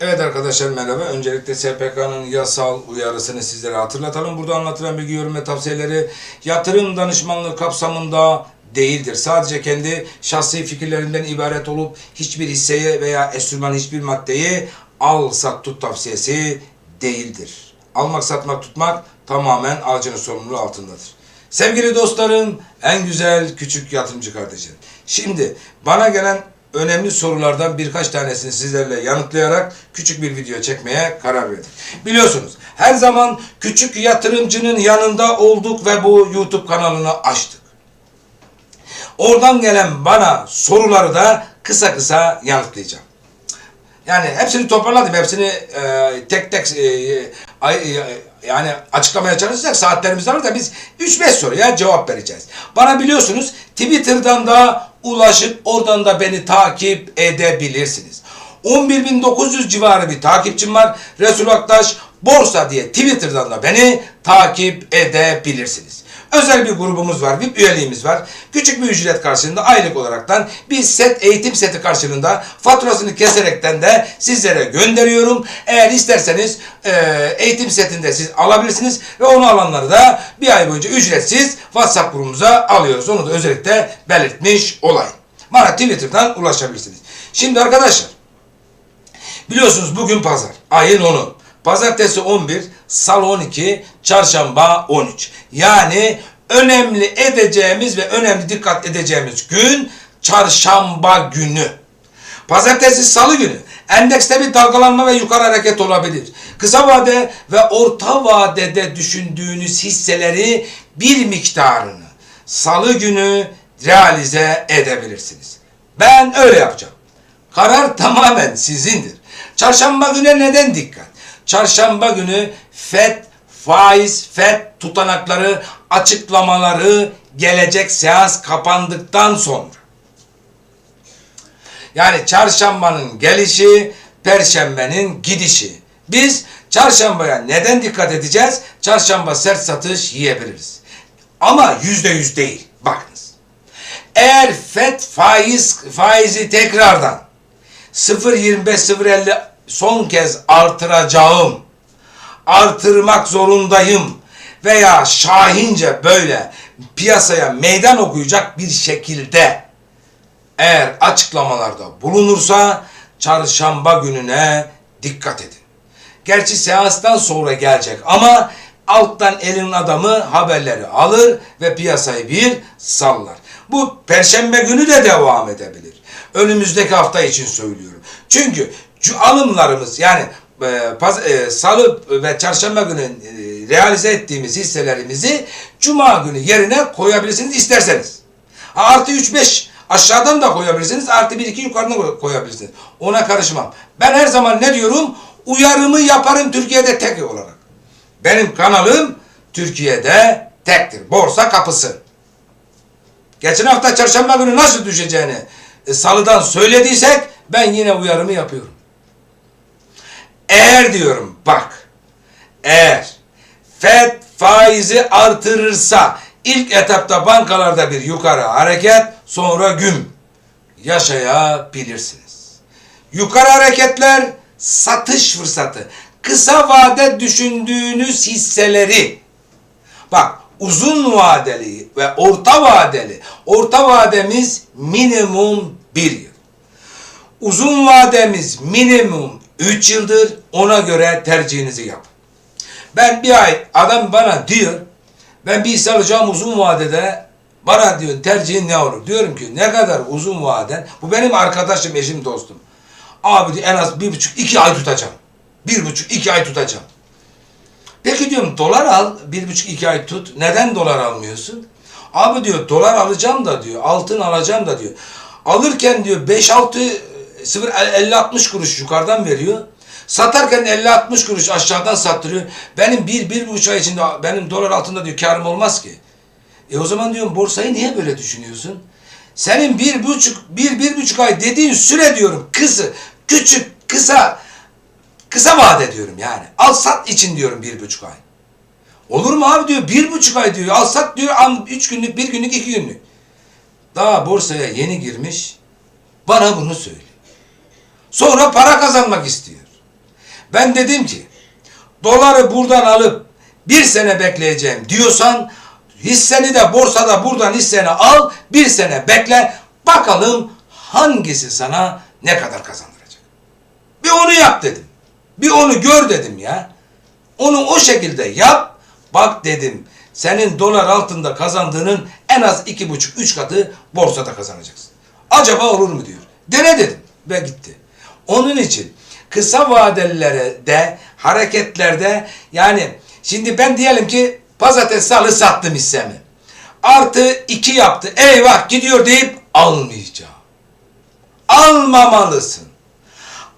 Evet arkadaşlar merhaba. Öncelikle SPK'nın yasal uyarısını sizlere hatırlatalım. Burada anlatılan bilgi, yorum ve tavsiyeleri yatırım danışmanlığı kapsamında değildir. Sadece kendi şahsi fikirlerinden ibaret olup hiçbir hisseye veya enstrüman hiçbir maddeyi al sat tut tavsiyesi değildir. Almak satmak tutmak tamamen alıcının sorumluluğu altındadır. Sevgili dostlarım, en güzel küçük yatırımcı kardeşlerim. Şimdi bana gelen önemli sorulardan birkaç tanesini sizlerle yanıtlayarak küçük bir video çekmeye karar verdik. Biliyorsunuz her zaman küçük yatırımcının yanında olduk ve bu YouTube kanalını açtık. Oradan gelen bana soruları da kısa kısa yanıtlayacağım. Yani hepsini toparladım. Hepsini e, tek tek e, ay- e, yani açıklamaya çalışacak saatlerimiz var da biz 3-5 soruya cevap vereceğiz. Bana biliyorsunuz Twitter'dan da ulaşıp oradan da beni takip edebilirsiniz. 11.900 civarı bir takipçim var. Resul Aktaş Borsa diye Twitter'dan da beni takip edebilirsiniz. Özel bir grubumuz var, VIP üyeliğimiz var. Küçük bir ücret karşılığında aylık olaraktan bir set eğitim seti karşılığında faturasını keserekten de sizlere gönderiyorum. Eğer isterseniz e, eğitim setinde siz alabilirsiniz ve onu alanları da bir ay boyunca ücretsiz WhatsApp grubumuza alıyoruz. Onu da özellikle belirtmiş olayım. Bana Twitter'dan ulaşabilirsiniz. Şimdi arkadaşlar Biliyorsunuz bugün pazar. Ayın 10'u. Pazartesi 11, salı 12, çarşamba 13. Yani önemli edeceğimiz ve önemli dikkat edeceğimiz gün çarşamba günü. Pazartesi salı günü endekste bir dalgalanma ve yukarı hareket olabilir. Kısa vade ve orta vadede düşündüğünüz hisseleri bir miktarını salı günü realize edebilirsiniz. Ben öyle yapacağım. Karar tamamen sizindir. Çarşamba güne neden dikkat? Çarşamba günü FED faiz, FED tutanakları açıklamaları gelecek seans kapandıktan sonra. Yani çarşambanın gelişi, perşembenin gidişi. Biz çarşambaya neden dikkat edeceğiz? Çarşamba sert satış yiyebiliriz. Ama yüzde yüz değil. Bakınız. Eğer FED faiz faizi tekrardan 0.25-0.50 son kez artıracağım, artırmak zorundayım veya şahince böyle piyasaya meydan okuyacak bir şekilde eğer açıklamalarda bulunursa çarşamba gününe dikkat edin. Gerçi seanstan sonra gelecek ama alttan elin adamı haberleri alır ve piyasayı bir sallar. Bu perşembe günü de devam edebilir. Önümüzdeki hafta için söylüyorum. Çünkü alımlarımız yani paz- e, salı ve çarşamba günü e, realize ettiğimiz hisselerimizi cuma günü yerine koyabilirsiniz isterseniz. Artı 3-5 aşağıdan da koyabilirsiniz. Artı 1-2 yukarıdan da koyabilirsiniz. Ona karışmam. Ben her zaman ne diyorum? Uyarımı yaparım Türkiye'de tek olarak. Benim kanalım Türkiye'de tektir. Borsa kapısı. Geçen hafta çarşamba günü nasıl düşeceğini e, salıdan söylediysek ben yine uyarımı yapıyorum. Eğer diyorum bak eğer FED faizi artırırsa ilk etapta bankalarda bir yukarı hareket sonra güm yaşayabilirsiniz. Yukarı hareketler satış fırsatı. Kısa vade düşündüğünüz hisseleri Bak uzun vadeli ve orta vadeli. Orta vademiz minimum bir yıl. Uzun vademiz minimum 3 yıldır. Ona göre tercihinizi yapın. Ben bir ay adam bana diyor ben bir hisse alacağım uzun vadede bana diyor tercihin ne olur? Diyorum ki ne kadar uzun vaden bu benim arkadaşım eşim dostum. Abi diyor, en az bir buçuk iki ay tutacağım. Bir buçuk iki ay tutacağım. Peki diyorum dolar al bir buçuk iki ay tut. Neden dolar almıyorsun? Abi diyor dolar alacağım da diyor altın alacağım da diyor. Alırken diyor 5 6 0 50 60 kuruş yukarıdan veriyor. Satarken 50 60 kuruş aşağıdan sattırıyor. Benim bir bir buçuk ay içinde benim dolar altında diyor karım olmaz ki. E o zaman diyorum borsayı niye böyle düşünüyorsun? Senin bir buçuk bir bir buçuk ay dediğin süre diyorum kısı küçük kısa Kısa vade diyorum yani. Al sat için diyorum bir buçuk ay. Olur mu abi diyor bir buçuk ay diyor. Al sat diyor üç günlük, bir günlük, iki günlük. Daha borsaya yeni girmiş. Bana bunu söylüyor. Sonra para kazanmak istiyor. Ben dedim ki doları buradan alıp bir sene bekleyeceğim diyorsan hisseni de borsada buradan hisseni al bir sene bekle bakalım hangisi sana ne kadar kazandıracak. Bir onu yap dedim. Bir onu gör dedim ya. Onu o şekilde yap. Bak dedim senin dolar altında kazandığının en az iki buçuk üç katı borsada kazanacaksın. Acaba olur mu diyor. Dene dedim ve gitti. Onun için kısa vadelilere de hareketlerde yani şimdi ben diyelim ki pazartesi salı sattım hissemi. Artı iki yaptı. Eyvah gidiyor deyip almayacağım. Almamalısın.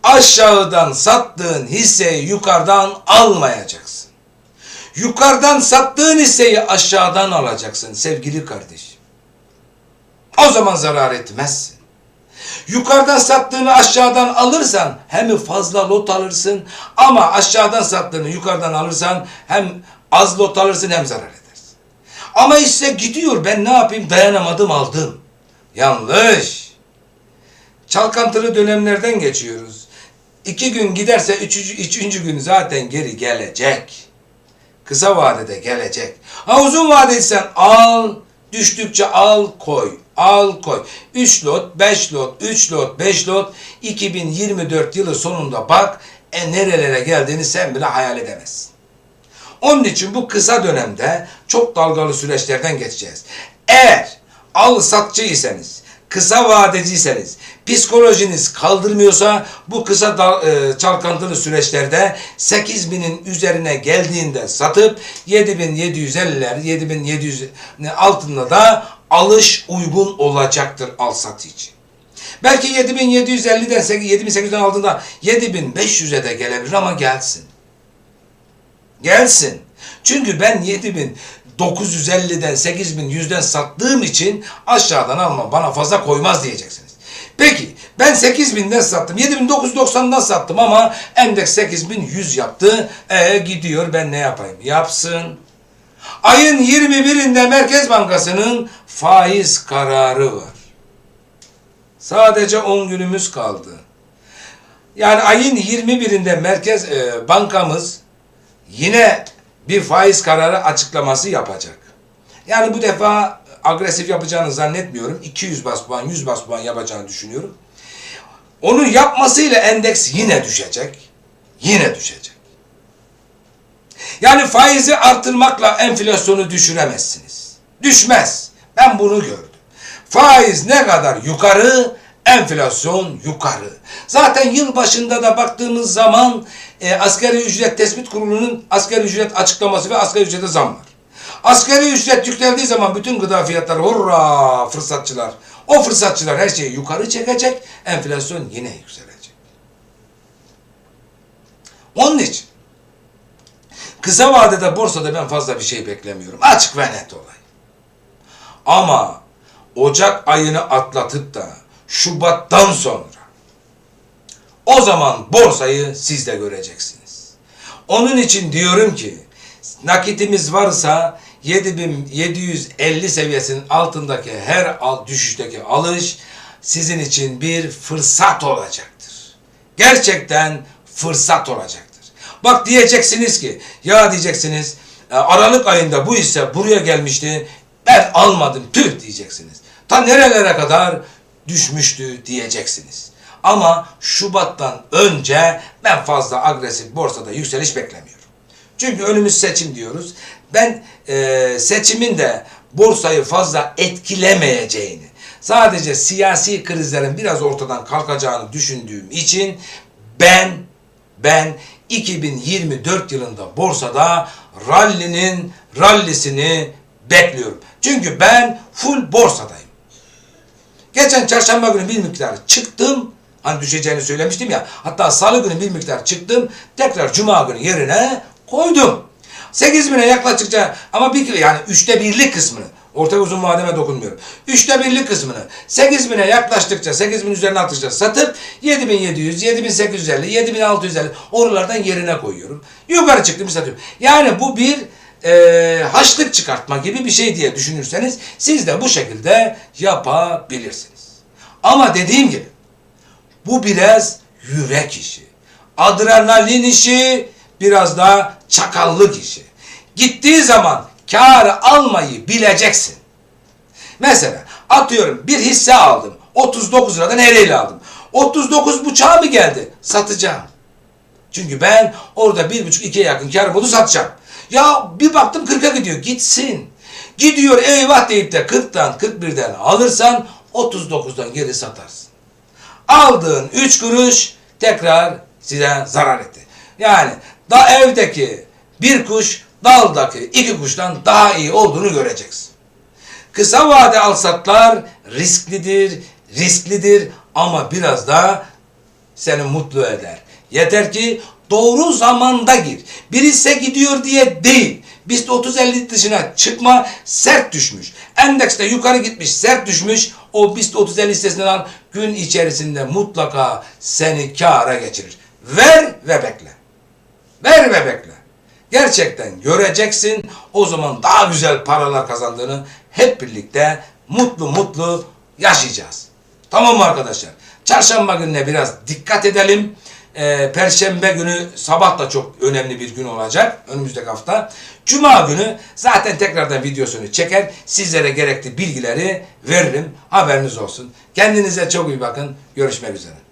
Aşağıdan sattığın hisseyi yukarıdan almayacaksın. Yukarıdan sattığın hisseyi aşağıdan alacaksın sevgili kardeşim. O zaman zarar etmezsin. Yukarıdan sattığını aşağıdan alırsan hem fazla lot alırsın ama aşağıdan sattığını yukarıdan alırsan hem az lot alırsın hem zarar edersin. Ama hisse gidiyor ben ne yapayım dayanamadım aldım. Yanlış. Çalkantılı dönemlerden geçiyoruz. İki gün giderse üçüncü, üçüncü gün zaten geri gelecek. Kısa vadede gelecek. Ha uzun vadeysen al, düştükçe al koy. Al koy. 3 lot, 5 lot, 3 lot, 5 lot 2024 yılı sonunda bak e nerelere geldiğini sen bile hayal edemezsin. Onun için bu kısa dönemde çok dalgalı süreçlerden geçeceğiz. Eğer al satçıysanız, kısa vadeciyseniz, psikolojiniz kaldırmıyorsa bu kısa da, e, çalkantılı süreçlerde 8000'in üzerine geldiğinde satıp 7750'ler, 7700 altında da alış uygun olacaktır al sat için. Belki 7750'den 7800'den altında 7500'e de gelebilir ama gelsin. Gelsin. Çünkü ben 7950'den 8100'den sattığım için aşağıdan almam. Bana fazla koymaz diyeceksiniz. Peki ben 8000'den sattım. 7990'dan sattım ama endeks 8100 yaptı. E gidiyor ben ne yapayım? Yapsın. Ayın 21'inde Merkez Bankası'nın faiz kararı var. Sadece 10 günümüz kaldı. Yani ayın 21'inde Merkez e, Bankamız yine bir faiz kararı açıklaması yapacak. Yani bu defa agresif yapacağını zannetmiyorum. 200 bas puan, 100 bas puan yapacağını düşünüyorum. Onu yapmasıyla endeks yine düşecek. Yine düşecek. Yani faizi artırmakla enflasyonu düşüremezsiniz. Düşmez. Ben bunu gördüm. Faiz ne kadar yukarı, enflasyon yukarı. Zaten yıl başında da baktığımız zaman e, asgari ücret tespit kurulunun asgari ücret açıklaması ve asgari ücrete zam var. Asgari ücret yükseldiği zaman bütün gıda fiyatları hurra fırsatçılar. O fırsatçılar her şeyi yukarı çekecek, enflasyon yine yükselecek. Onun için kısa vadede borsada ben fazla bir şey beklemiyorum. Açık ve net olay. Ama Ocak ayını atlatıp da Şubat'tan sonra o zaman borsayı siz de göreceksiniz. Onun için diyorum ki nakitimiz varsa 7750 seviyesinin altındaki her al, düşüşteki alış sizin için bir fırsat olacaktır. Gerçekten fırsat olacaktır. Bak diyeceksiniz ki ya diyeceksiniz "E, Aralık ayında bu hisse buraya gelmişti ben almadım tüh diyeceksiniz. Ta nerelere kadar düşmüştü diyeceksiniz. Ama Şubat'tan önce ben fazla agresif borsada yükseliş beklemiyorum. Çünkü önümüz seçim diyoruz. Ben e, seçimin de borsayı fazla etkilemeyeceğini, sadece siyasi krizlerin biraz ortadan kalkacağını düşündüğüm için ben ben 2024 yılında borsada rallinin rallisini bekliyorum. Çünkü ben full borsadayım. Geçen çarşamba günü bir miktar çıktım. Hani düşeceğini söylemiştim ya. Hatta salı günü bir miktar çıktım. Tekrar cuma günü yerine koydum. 8 bine yaklaştıkça ama bir yani üçte birlik kısmını orta uzun vademe dokunmuyorum. Üçte birlik kısmını 8 bine yaklaştıkça 8 bin üzerine attıkça satıp 7700, 7850, 7650 oralardan yerine koyuyorum. Yukarı çıktım satıyorum. Yani bu bir e, haçlık çıkartma gibi bir şey diye düşünürseniz siz de bu şekilde yapabilirsiniz. Ama dediğim gibi bu biraz yürek işi. adrenalin işi, biraz da çakallık işi. Gittiği zaman kârı almayı bileceksin. Mesela atıyorum bir hisse aldım. 39 liradan nereyle aldım? 39 buçuğa mı geldi? Satacağım. Çünkü ben orada bir buçuk ikiye yakın kar buldu satacağım. Ya bir baktım 40'a gidiyor. Gitsin. Gidiyor eyvah deyip de 40'tan 41'den alırsan 39'dan geri satarsın. Aldığın 3 kuruş tekrar size zarar etti. Yani da evdeki bir kuş daldaki iki kuştan daha iyi olduğunu göreceksin. Kısa vade alsatlar risklidir, risklidir ama biraz da seni mutlu eder. Yeter ki doğru zamanda gir. Bir hisse gidiyor diye değil. BIST 30-50 dışına çıkma sert düşmüş. Endekste yukarı gitmiş sert düşmüş. O BIST 30-50 hissesinden al gün içerisinde mutlaka seni kâra geçirir. Ver ve bekle. Ver ve bekle. Gerçekten göreceksin o zaman daha güzel paralar kazandığını hep birlikte mutlu mutlu yaşayacağız. Tamam arkadaşlar? Çarşamba gününe biraz dikkat edelim. Ee, Perşembe günü sabah da çok önemli bir gün olacak önümüzdeki hafta. Cuma günü zaten tekrardan videosunu çeker. Sizlere gerekli bilgileri veririm. Haberiniz olsun. Kendinize çok iyi bakın. Görüşmek üzere.